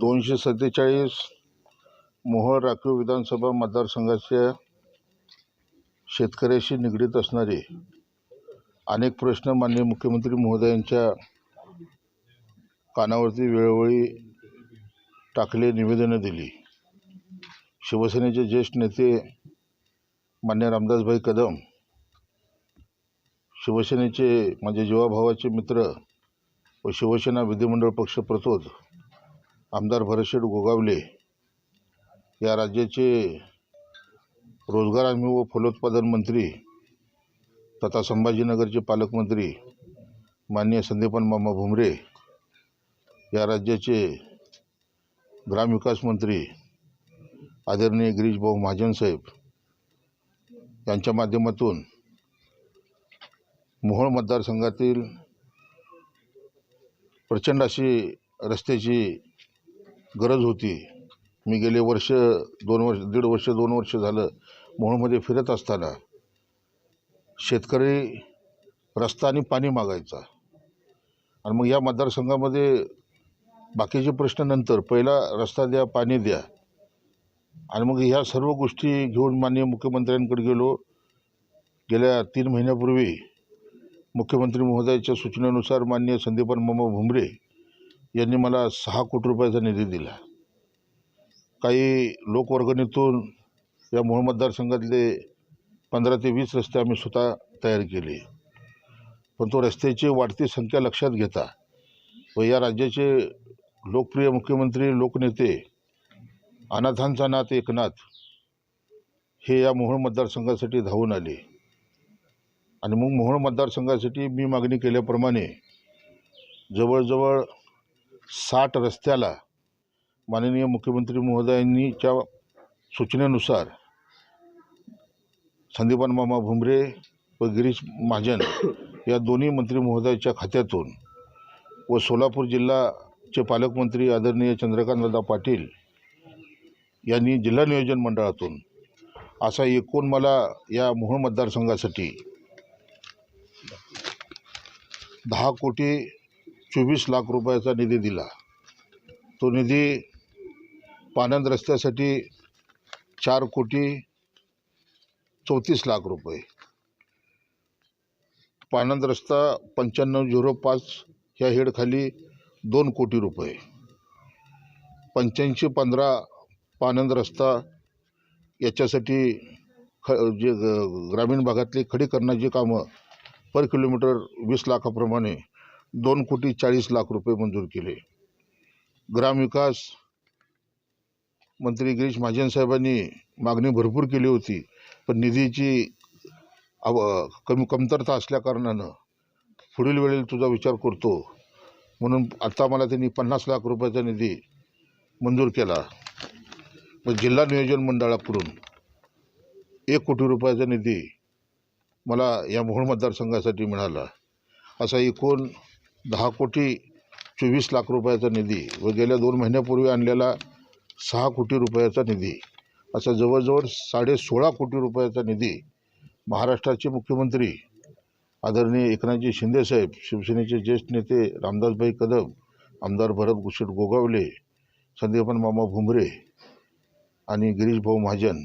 दोनशे सत्तेचाळीस मोहोळ राखीव विधानसभा मतदारसंघाच्या शेतकऱ्याशी निगडीत असणारे अनेक प्रश्न माननीय मुख्यमंत्री महोदयांच्या कानावरती वेळोवेळी टाकले निवेदनं दिली. शिवसेनेचे ज्येष्ठ नेते मान्य रामदासभाई कदम शिवसेनेचे माझे जीवाभावाचे मित्र व शिवसेना विधिमंडळ पक्ष प्रतोद आमदार भरतशेठ गोगावले या राज्याचे रोजगार हमी व फलोत्पादन मंत्री तथा संभाजीनगरचे पालकमंत्री माननीय संदीपन मामा भुमरे या राज्याचे ग्रामविकास मंत्री आदरणीय गिरीश भाऊ महाजन साहेब यांच्या माध्यमातून मोहोळ मतदारसंघातील प्रचंड अशी रस्त्याची गरज होती. मी गेले वर्ष दोन वर्ष दीड वर्ष दोन वर्ष झालं मोहोळमध्ये फिरत असताना शेतकरी रस्ता आणि पाणी मागायचा. आणि मग या मतदारसंघामध्ये बाकीचे प्रश्न नंतर पहिला रस्ता द्या पाणी द्या. आणि मग ह्या सर्व गोष्टी घेऊन माननीय मुख्यमंत्र्यांकडे गेलो. गेल्या तीन महिन्यापूर्वी मुख्यमंत्री महोदयाच्या सूचनेनुसार माननीय संदीपान मामा भुमरे यांनी मला सहा कोटी रुपयाचा निधी दिला. काही लोकवर्गणीतून या मूळ मतदारसंघातले पंधरा ते वीस रस्ते आम्ही स्वतः तयार केले. पण तो रस्त्याची वाढती संख्या लक्षात घेता व या राज्याचे लोकप्रिय मुख्यमंत्री लोकनेते अनाथांचा नाथ एकनाथ हे या मोहोळ मतदारसंघासाठी धावून आले. आणि मग मोहोळ मतदारसंघासाठी मी मागणी केल्याप्रमाणे जवळजवळ साठ रस्त्याला माननीय मुख्यमंत्री महोदयांनीच्या सूचनेनुसार संदीपान मामा भुमरे व गिरीश महाजन या दोन्ही मंत्री महोदयाच्या खात्यातून व सोलापूर जिल्हाचे पालकमंत्री आदरणीय चंद्रकांतदादा पाटील यांनी जिल्हा नियोजन मंडळातून असा एकूण मला या मोहोळ मतदारसंघासाठी दहा कोटी चोवीस लाख रुपयाचा निधी दिला. तो निधी पानंद रस्त्यासाठी चार कोटी चौतीस लाख रुपये. पानंद रस्ता पंच्याण्णव झिरो पाच ह्या हेडखाली दोन कोटी रुपये. पंच्याऐंशी पंधरा पानंद रस्ता याच्यासाठी ख जे ग- ग्रामीण भागातली खडीकरणाची कामं पर किलोमीटर वीस लाखाप्रमाणे दोन कोटी चाळीस लाख रुपये मंजूर केले. ग्रामविकास मंत्री गिरीश महाजन साहेबांनी मागणी भरपूर केली होती पण निधीची अव कमी कमतरता असल्याकारणानं पुढील वेळेला तुझा विचार करतो. म्हणून आत्ता मला त्यांनी पन्नास लाख रुपयाचा निधी मंजूर केला. व जिल्हा नियोजन मंडळाकडून एक कोटी रुपयाचा निधी मला या मोहोळ मतदारसंघासाठी मिळाला. असा एकूण दहा कोटी चोवीस लाख रुपयाचा निधी व गेल्या दोन महिन्यापूर्वी आणलेला सहा कोटी रुपयाचा निधी असा जवळजवळ साडे सोळा कोटी रुपयाचा निधी महाराष्ट्राचे मुख्यमंत्री आदरणीय एकनाथजी शिंदेसाहेब शिवसेनेचे ज्येष्ठ नेते रामदासभाई कदम आमदार भरत गुशेट गोगावले संदीपन मामा भुमरे आणि गिरीशभाऊ महाजन